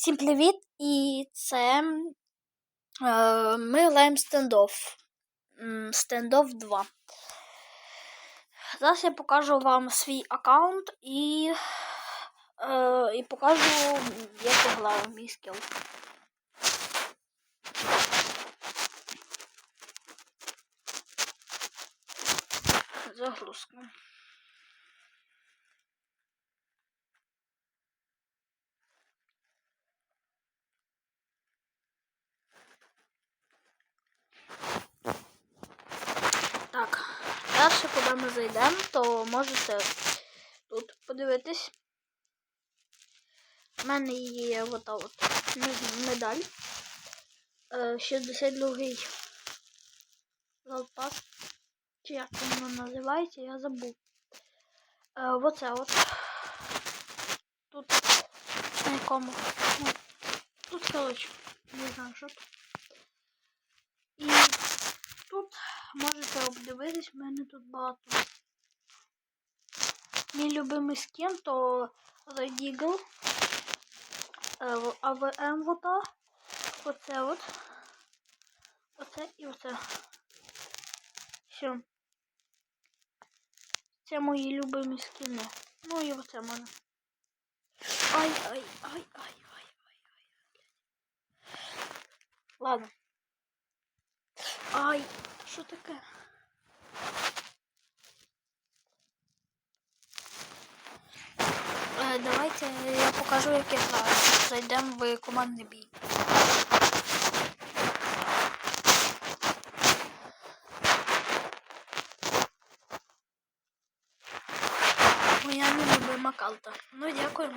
Всім привіт! І це е, ми граємо стендофф. М, Стендофф 2. Зараз я покажу вам свій аккаунт і, е, і покажу, як я граю мій скіл. Загрузка. Так, далі, ми зайдемо, то можете тут подивитись. У мене є ота от медаль. Е, 62-й залпас. Чи як воно називається, я забув. Е, оце от. Тут на якому. Ну, тут, коротше, не знаю, що тут. І тут можете обдивитись, в мене тут багато. Мій любимий скін то Red Eagle, е, АВМ вота, оце от, оце і оце. Все. Це мої любимі скіни. Ну і оце мене. Ай, ай, ай, ай, ай, ай, ай. Ладно. Ай, що таке? Е, Давайте я покажу, як я граю. Зайдемо в командний бій. Моя нелюбима калта. Ну, дякую.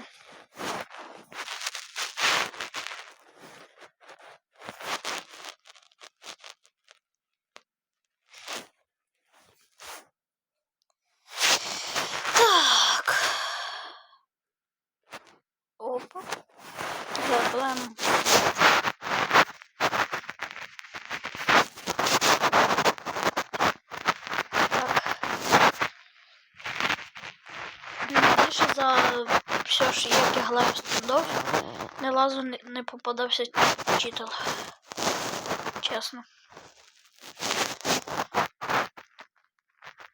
Так. Так. Більше за все як я граю в стендов, не лазу не, не попадався читер. Чесно.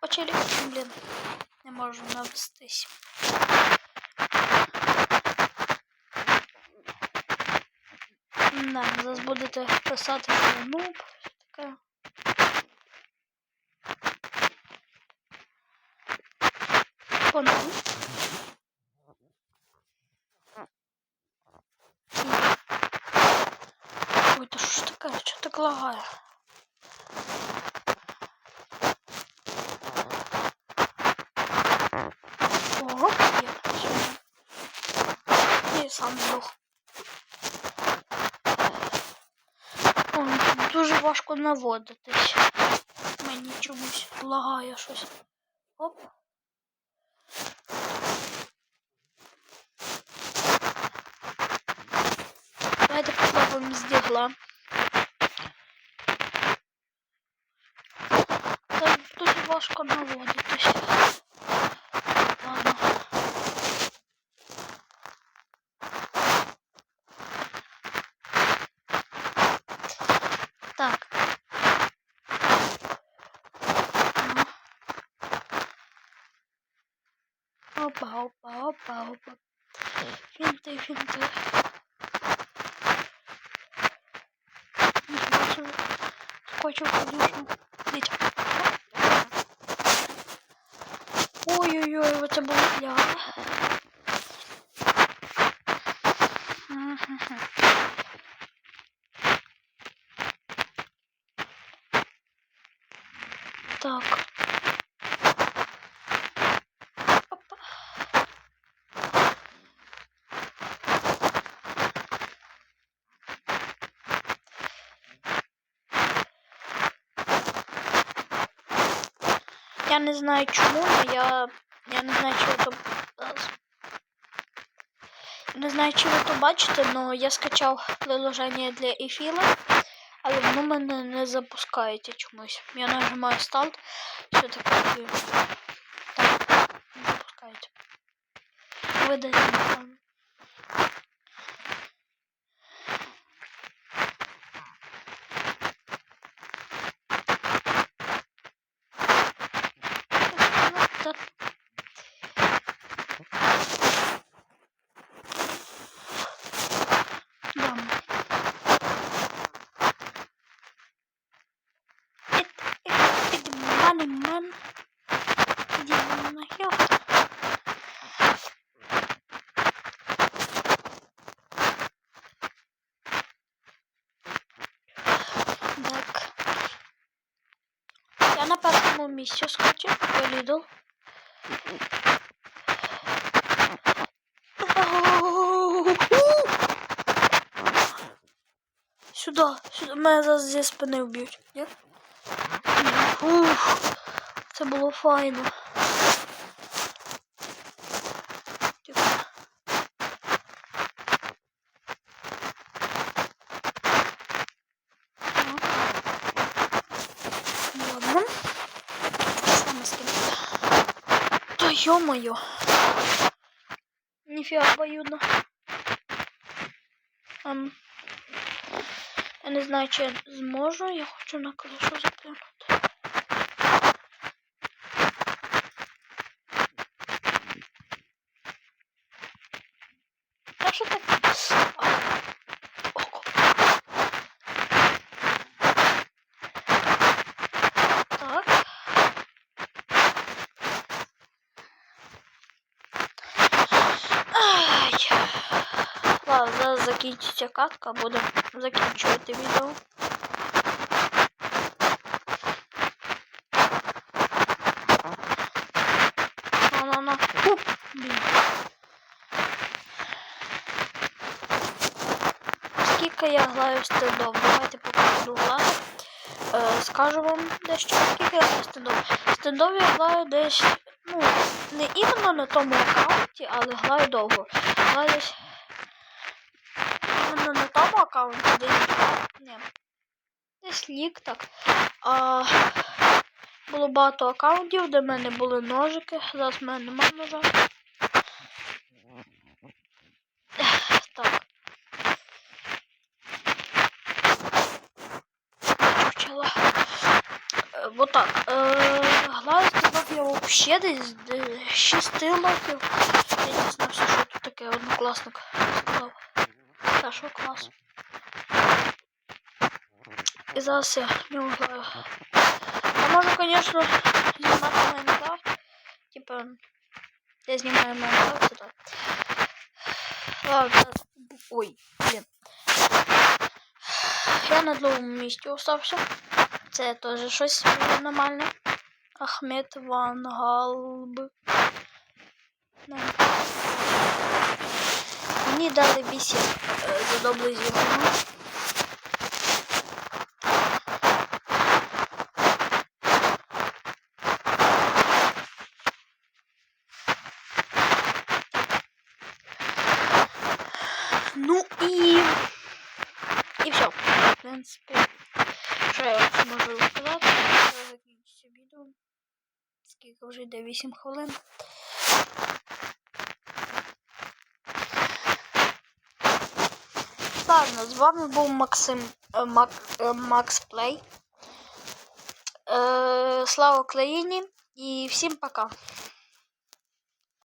Очелі, блін, не можу навестись. Да, зараз будете писати, що ну, таке. Понял. Ой, да що ж таке? Чого так лагає? Ого, є. І сам здох. Ой, дуже важко наводитись. Мені чомусь лагає щось. Оп. Давайте попробуємо з дігла. Дуже важко наводитись. Ладно. Так. Ну. Опа, опа, опа, опа. Финты, финты. Хочу, конечно. Дить. Ой-ой-ой, это было я. Так. Я не знаю чому, но я. Я не знаю, ви то. зараз. Не знаю, чи ви то бачите, але я скачав приложення для ефіра, але воно мене не запускається чомусь. Я нажимаю старт, все таке. Так, не запускається. Видати. ben yanına yok. Так. Я на первому миссию скачу до Lidl. Сюда, сюда, мене зараз зі спини вб'ють, ні? Ух. це було файно. Тихо. Ладно. Саме з ким. Та ё-моё. Ніфіга обоюдно. Ем, я не знаю, чи я зможу. Я хочу на кришу запрыгнути. Та що? Так. Ай. Ладно, закінчиться катка, будемо закінчувати відео. Скільки я граю в стендов? Давайте поки буду. Е, скажу вам дещо, скільки я граю в стендов. Стендов я граю десь, ну, не іменно на тому аккаунті, але граю довго. Граю десь іменно на тому аккаунті, десь, ні, десь лік так. А, було багато аккаунтів, де в мене були ножики. Зараз в мене немає ножа. Так. Чучело. Е, Вот так. Е, Граю я вообще десь 6 років. Я не знаю, що тут таке однокласник сказав. Та що клас. І зараз я нього граю. Я можу, звісно, знімати Майнкрафт. Типа, я знімаю Майнкрафт, так. Ладно, ой, блін. Я на другому місці остався. Це теж щось нормальне. Ахмед Ван Галб. Не. Мені дали 8 е, за доблий зіграну. Ну і. І все. В принципі. Що вам можу розказати? Зараз закінчиться відео. Скільки вже йде 8 хвилин. Ладно, з вами був Максим е, Мак, е, Макс Плей. Е, слава Україні і всім пока.